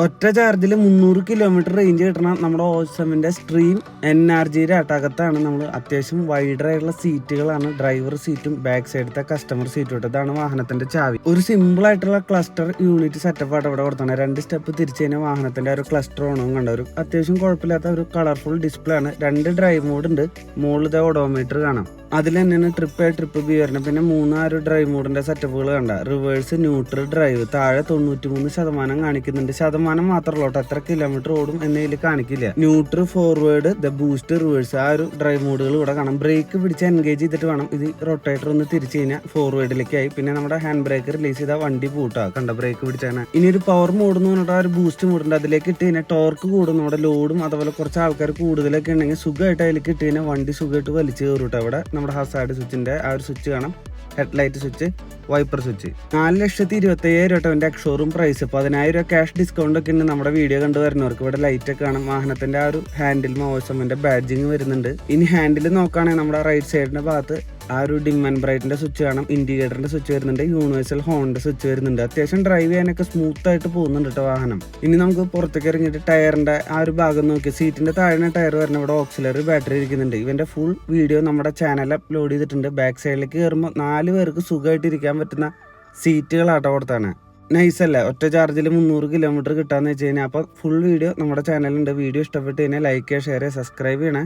ഒറ്റ ചാർജിൽ മുന്നൂറ് കിലോമീറ്റർ റേഞ്ച് കിട്ടണ നമ്മുടെ ഓസമിന്റെ സ്ട്രീം എൻ ആർ ജിയുടെ അട്ടകത്താണ് നമ്മൾ അത്യാവശ്യം വൈഡർ ആയിട്ടുള്ള സീറ്റുകളാണ് ഡ്രൈവർ സീറ്റും ബാക്ക് സൈഡത്തെ കസ്റ്റമർ സീറ്റും ഇട്ടത്. ഇതാണ് വാഹനത്തിന്റെ ചാവി. ഒരു സിമ്പിൾ ആയിട്ടുള്ള ക്ലസ്റ്റർ യൂണിറ്റ് സെറ്റപ്പ് ആയിട്ട് ഇവിടെ കൊടുത്താണ്. രണ്ട് സ്റ്റെപ്പ് തിരിച്ചു കഴിഞ്ഞാൽ വാഹനത്തിന്റെ ഒരു ക്ലസ്റ്റർ ഓണവും കണ്ട? ഒരു അത്യാവശ്യം കുഴപ്പമില്ലാത്ത ഒരു കളർഫുൾ ഡിസ്പ്ലേ ആണ്. രണ്ട് ഡ്രൈവ് മോഡ് ഉണ്ട്. മുകളിലത്തെ ഓഡോമീറ്റർ കാണാം. അതിൽ തന്നെയാണ് ട്രിപ്പ് എ ട്രിപ്പ് ബി വരുന്നത് പിന്നെ മൂന്നാറ് ഡ്രൈവ് മോഡിന്റെ സെറ്റപ്പുകൾ കണ്ട. റിവേഴ്സ് ന്യൂട്രൽ ഡ്രൈവ് താഴെ തൊണ്ണൂറ്റി മൂന്ന് ശതമാനം കാണിക്കുന്നുണ്ട്. ശതമാനം മാത്രമല്ല കേട്ടോ. എത്ര കിലോമീറ്റർ ഓടും എന്നതിൽ കാണിക്കില്ല. Neutral forward the boost reverse ആ ഒരു ഡ്രൈവ് മോഡുകൾ ഇവിടെ കാണാം. ബ്രേക്ക് പിടിച്ച് എൻഗേജ് ചെയ്തിട്ട് വേണം ഇത് റൊട്ടേറ്റർ ഒന്ന് തിരിച്ചു കഴിഞ്ഞാൽ ഫോർവേഡിലേക്കായി പിന്നെ നമ്മുടെ ഹാൻഡ് ബ്രേക്ക് റിലീസ് ചെയ്താൽ വണ്ടി പൂട്ടാ. കണ്ട ബ്രേക്ക് പിടിച്ചാൽ ഇനി ഒരു പവർ മോഡ് എന്ന് പറഞ്ഞിട്ട് ആ ഒരു ബൂസ്റ്റ് മോഡുണ്ട് അതിലേക്ക് ഇട്ട് കഴിഞ്ഞാൽ ടോർക്ക് കൂടും നമ്മുടെ ലോഡും അതുപോലെ കുറച്ച് ആൾക്കാർ കൂടുതലൊക്കെ ഉണ്ടെങ്കിൽ സുഖമായിട്ട് അതിലേക്ക് ഇട്ട് കഴിഞ്ഞാൽ വണ്ടി സുഖമായിട്ട് വലിച്ചു കയറും അവിടെ നമ്മുടെ ഹസാർഡ് സ്വിച്ചിന്റെ ആ ഒരു സ്വിച്ച് കാണാം. Headlight switch wiper switch. നാല് ലക്ഷത്തി ഇരുപത്തി അയ്യായിരം രൂപ എന്റെ ഷോറൂം പ്രൈസ് പതിനായിരം രൂപ ക്യാഷ് ഡിസ്കൗണ്ട് ഒക്കെ ഉണ്ട് നമ്മുടെ വീഡിയോ കണ്ടു വരുന്നവർക്ക്. ഇവിടെ ലൈറ്റ് ഒക്കെ കാണാം. വാഹനത്തിന്റെ ആ ഒരു ഹാൻഡിൽ മോസമിന്റെ ബാഡ്ജിങ് വരുന്നുണ്ട്. ഇനി ഹാൻഡിൽ നോക്കുകയാണെങ്കിൽ നമ്മുടെ റൈറ്റ് സൈഡിന്റെ ഭാഗത്ത് ആ ഒരു ഡിം ആൻഡ് സ്വിച്ച് കാണാം ഇൻഡിക്കേറ്ററിന്റെ സ്വിച്ച് വരുന്നുണ്ട് യൂണിവേഴ്സൽ ഹോണിന്റെ സ്വിച്ച് വരുന്നുണ്ട്. അത്യാവശ്യം ഡ്രൈവ് ചെയ്യാനൊക്കെ സ്മൂത്ത് ആയിട്ട് പോകുന്നുണ്ട് കേട്ടോ വാഹനം. ഇനി നമുക്ക് പുറത്തേക്ക് ഇറങ്ങിയിട്ട് ടയറിന്റെ ആ ഒരു ഭാഗം നോക്കി. സീറ്റിന്റെ താഴെ ടയർ വരുന്ന ഇവിടെ ഓക്സിലറി ബാറ്ററി ഇരിക്കുന്നുണ്ട്. ഇവന്റെ ഫുൾ വീഡിയോ നമ്മുടെ ചാനൽ അപ്ലോഡ് ചെയ്തിട്ടുണ്ട്. ബാക്ക് സൈഡിലേക്ക് കയറുമ്പോൾ നാല് പേർക്ക് സുഖമായിട്ട് ഇരിക്കാൻ പറ്റുന്ന സീറ്റുകളാട്ടോ കൊടുത്താണ് നൈസ് അല്ലേ? ഒറ്റ ചാർജിൽ മുന്നൂറ് കിലോമീറ്റർ കിട്ടാന്ന് വെച്ച് കഴിഞ്ഞാൽ അപ്പോൾ ഫുൾ വീഡിയോ നമ്മുടെ ചാനലുണ്ട് വീഡിയോ ഇഷ്ടപ്പെട്ട് കഴിഞ്ഞാൽ ലൈക്ക് ചെയ്യുക ഷെയർ ചെയ്യുക സബ്സ്ക്രൈബ് ചെയ്യണേ.